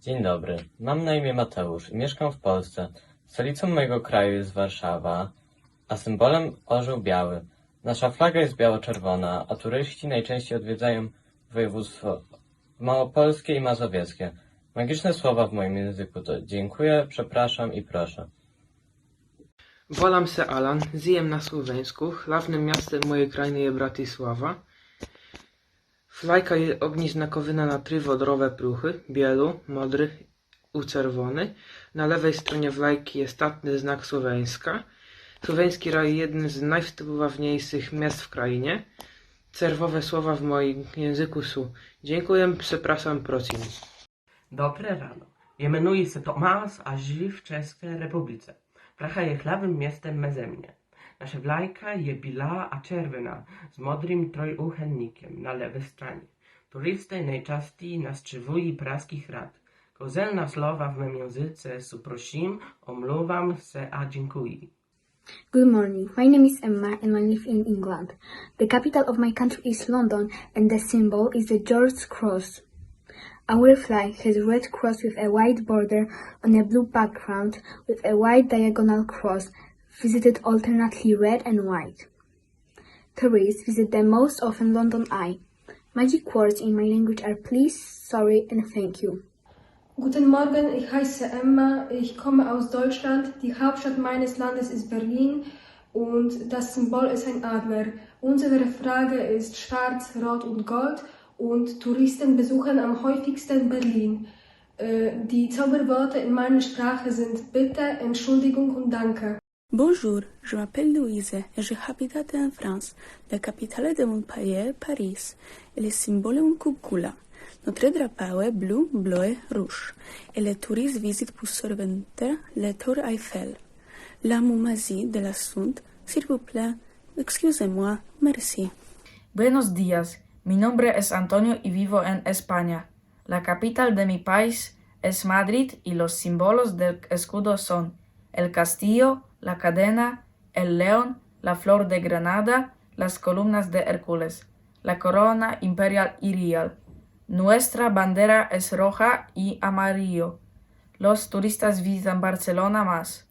Dzień dobry, mam na imię Mateusz i mieszkam w Polsce. Stolicą mojego kraju jest Warszawa, a symbolem orzeł biały. Nasza flaga jest biało-czerwona, a turyści najczęściej odwiedzają województwo małopolskie i mazowieckie. Magiczne słowa w moim języku to dziękuję, przepraszam i proszę. Volám se Alan, žijem na Slovensku, hlavným miastem mojej krajiny je Bratislava. Flajka je ogniznakowyna na trzy wodorowe pruchy, bielu, modry i czerwony. Na lewej stronie flajki jest statny znak Słoweńska. Słoweński raj jednym z najwpływowniejszych miast w krainie. Czerwowe słowa w moim języku są dziękuję, przepraszam, prosím. Dobre rano. Jmenuji se Tomáš a žiji v České republice. Praha je hlavním městem meze vlajka je bílá a červená s modrým trojúhelníkem na levé straně. Turisté nejčastěji navštěvují Pražský hrad. Kozelná slova v mém jazyce jsou prosím, omlouvám se a děkuji. Good morning. My name is Emma and I live in England. The capital of my country is London and the symbol is the George Cross. Our flag has a red cross with a white border on a blue background with a white diagonal cross visited alternately red and white. Tourists visit the most often London Eye. Magic words in my language are please, sorry and thank you. Guten Morgen, ich heiße Emma, ich komme aus Deutschland. Die Hauptstadt meines Landes ist Berlin und das Symbol ist ein Adler. Unsere Flagge ist schwarz, rot und gold und Touristen besuchen am häufigsten Berlin. Äh, Die Zauberworte in meiner Sprache sind Bitte, Entschuldigung und Danke. Bonjour, je m'appelle Louise et je habite en France. La capitale de mon pays Paris et le symbole est un cucula. Notre drapeau est bleu, bleu et rouge et les touristes visitent pour surventer la tour Eiffel. La moumazie de la Sunde, s'il vous plaît, excusez-moi, merci. Buenos días, mi nombre es Antonio y vivo en España. La capital de mi país es Madrid y los símbolos del escudo son el castillo, la cadena, el león, la flor de Granada, las columnas de Hércules, la corona imperial y. Nuestra bandera es roja y amarillo. Los turistas visitan Barcelona más.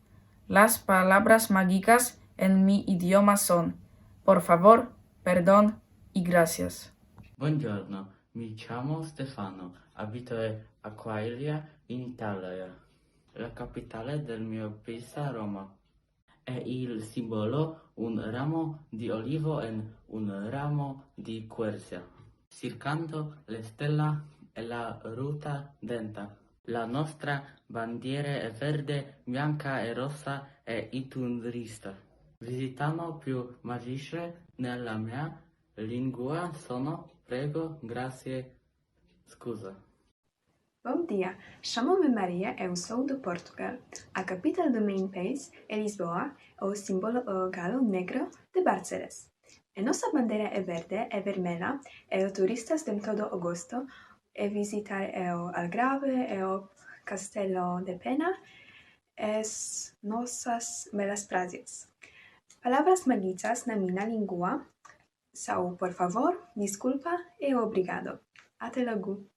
Las palabras mágicas en mi idioma son, por favor, perdón y gracias. Buongiorno, mi chiamo Stefano, abito a Quailia in Italia. La capitale del mio paese è Roma. E il simbolo un ramo di olivo e un ramo di quercia. Cercando le stelle e la ruta denta. La nostra bandiera è verde, bianca e rossa e itunrista. Visitiamo più magiche nella mia lingua sono prego, grazie, scusa. Bom dia, chamo-me Maria, eu sou do Portugal. A capital do meu país é Lisboa, o símbolo o galo negro de Barcelos. A nossa bandeira é verde, é vermelha, e os turistas de todo agosto e visitar o Algarve e o Castelo de Pena e nossas belas praias. Palavras mágicas na minha língua são, por favor, desculpa e obrigado. Até logo!